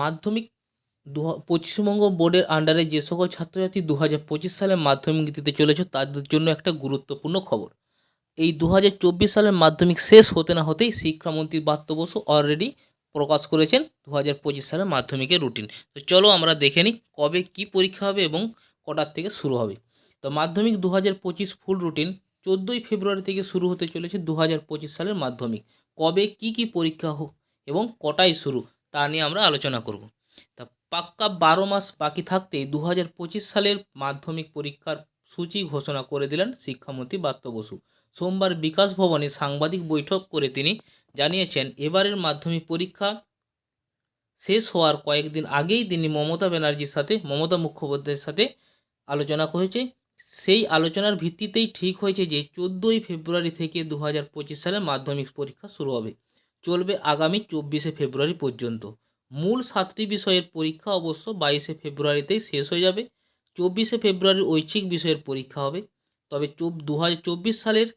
মাধ্যমিক দু পশ্চিমবঙ্গ বোর্ডের আন্ডারে যে সকল ছাত্রছাত্রী দু হাজার পঁচিশ সালে মাধ্যমিক দিতে চলেছে, তাদের জন্য একটা গুরুত্বপূর্ণ খবর। এই দু হাজার চব্বিশ সালের মাধ্যমিক শেষ হতে না হতেই শিক্ষামন্ত্রী বাত্য বসু অলরেডি প্রকাশ করেছেন দু হাজার পঁচিশ সালের মাধ্যমিকের রুটিন তো চলো আমরা দেখে নিই কবে কি পরীক্ষা হবে এবং কটার থেকে শুরু হবে। তো মাধ্যমিক দু হাজার পঁচিশ ফুল রুটিন চোদ্দোই ফেব্রুয়ারি থেকে শুরু হতে চলেছে দু হাজার পঁচিশ সালের মাধ্যমিক। কবে কি কি পরীক্ষা হোক এবং কটায় শুরু? তা নিয়ে আমরা আলোচনা করব। তা পাক্কা বারো মাস বাকি থাকতেই দু হাজার পঁচিশ সালের মাধ্যমিক পরীক্ষার সূচি ঘোষণা করে দিলেন শিক্ষামন্ত্রী বাত্য বসু। সোমবার বিকাশ ভবনে সাংবাদিক বৈঠক করে তিনি জানিয়েছেন, এবারের মাধ্যমিক পরীক্ষা শেষ হওয়ার কয়েকদিন আগেই তিনি মমতা ব্যানার্জির সাথে, মমতা মুখোপাধ্যায়ের সাথে আলোচনা হয়েছে সেই আলোচনার ভিত্তিতেই ঠিক হয়েছে যে চোদ্দোই ফেব্রুয়ারি থেকে দু সালের মাধ্যমিক পরীক্ষা শুরু হবে। চলবে আগামী চব্বিশে ফেব্রুয়ারি পর্যন্ত। মূল সাতটি বিষয়ের পরীক্ষা অবশ্য বাইশে ফেব্রুয়ারিতেই শেষ হয়ে যাবে। চব্বিশে ফেব্রুয়ারি ঐচ্ছিক বিষয়ের পরীক্ষা হবে। তবে দু হাজার চব্বিশ সালের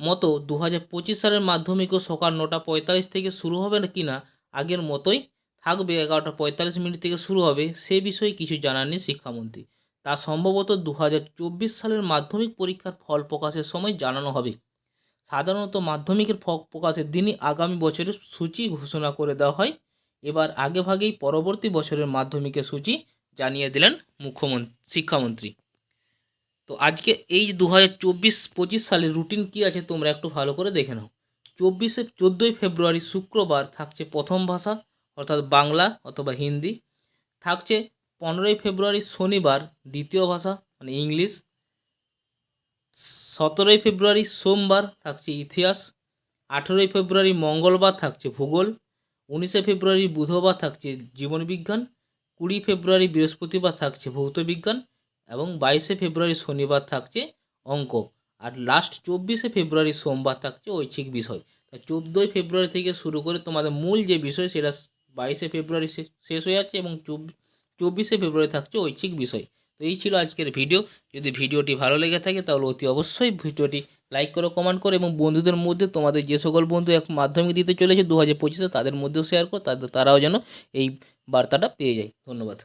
মতো দু হাজার পঁচিশ সালের মাধ্যমিকও সকাল নটা পঁয়তাল্লিশ থেকে শুরু হবে কি না, আগের মতোই থাকবে এগারোটা পঁয়তাল্লিশ মিনিট থেকে শুরু হবে, সে বিষয়ে কিছু জানাননি শিক্ষামন্ত্রী। তা সম্ভবত দু হাজার চব্বিশ সালের মাধ্যমিক পরীক্ষার ফল প্রকাশের সময় জানানো হবে। সাধারণত মাধ্যমিকের ফল প্রকাশের দিনই আগামী বছরের সূচি ঘোষণা করে দেওয়া হয়। এবার আগেভাগেই পরবর্তী বছরের মাধ্যমিকের সূচি জানিয়ে দিলেন মুখ্যমন্ত্রী শিক্ষামন্ত্রী। তো আজকে এই দু হাজার চব্বিশ পঁচিশ সালের রুটিন কী আছে তোমরা একটু ভালো করে দেখে নাও। চব্বিশে চোদ্দোই ফেব্রুয়ারি শুক্রবার থাকছে প্রথম ভাষা, অর্থাৎ বাংলা অথবা হিন্দি। থাকছে পনেরোই ফেব্রুয়ারি শনিবার দ্বিতীয় ভাষা মানে ইংলিশ। সতেরোই ফেব্রুয়ারি সোমবার থাকছে ইতিহাস, আঠেরোই ফেব্রুয়ারি মঙ্গলবার থাকছে ভূগোল, উনিশে ফেব্রুয়ারি বুধবার থাকছে জীবনবিজ্ঞান, কুড়ি ফেব্রুয়ারি বৃহস্পতিবার থাকছে ভৌতবিজ্ঞান এবং বাইশে ফেব্রুয়ারি শনিবার থাকছে অঙ্ক। আর লাস্ট চব্বিশে ফেব্রুয়ারি সোমবার থাকছে ঐচ্ছিক বিষয়। তা চোদ্দোই ফেব্রুয়ারি থেকে শুরু করে তোমাদের মূল যে বিষয়, সেটা বাইশে ফেব্রুয়ারি শেষ হয়ে যাচ্ছে এবং চব্বিশে ফেব্রুয়ারি থাকছে ঐচ্ছিক বিষয়। তো এই ছিল আজকের ভিডিও। যদি ভিডিওটি ভালো লেগে থাকে, তাহলে অতি অবশ্যই ভিডিওটি লাইক করো, কমেন্ট করো এবং বন্ধুদের মধ্যে তোমাদের যে সকল বন্ধু এক মাধ্যমিক দিতে চলেছে দু হাজার পঁচিশে, তাদের মধ্যেও শেয়ার করো, তাদের তারাও যেন এই বার্তাটা পেয়ে যায়। ধন্যবাদ।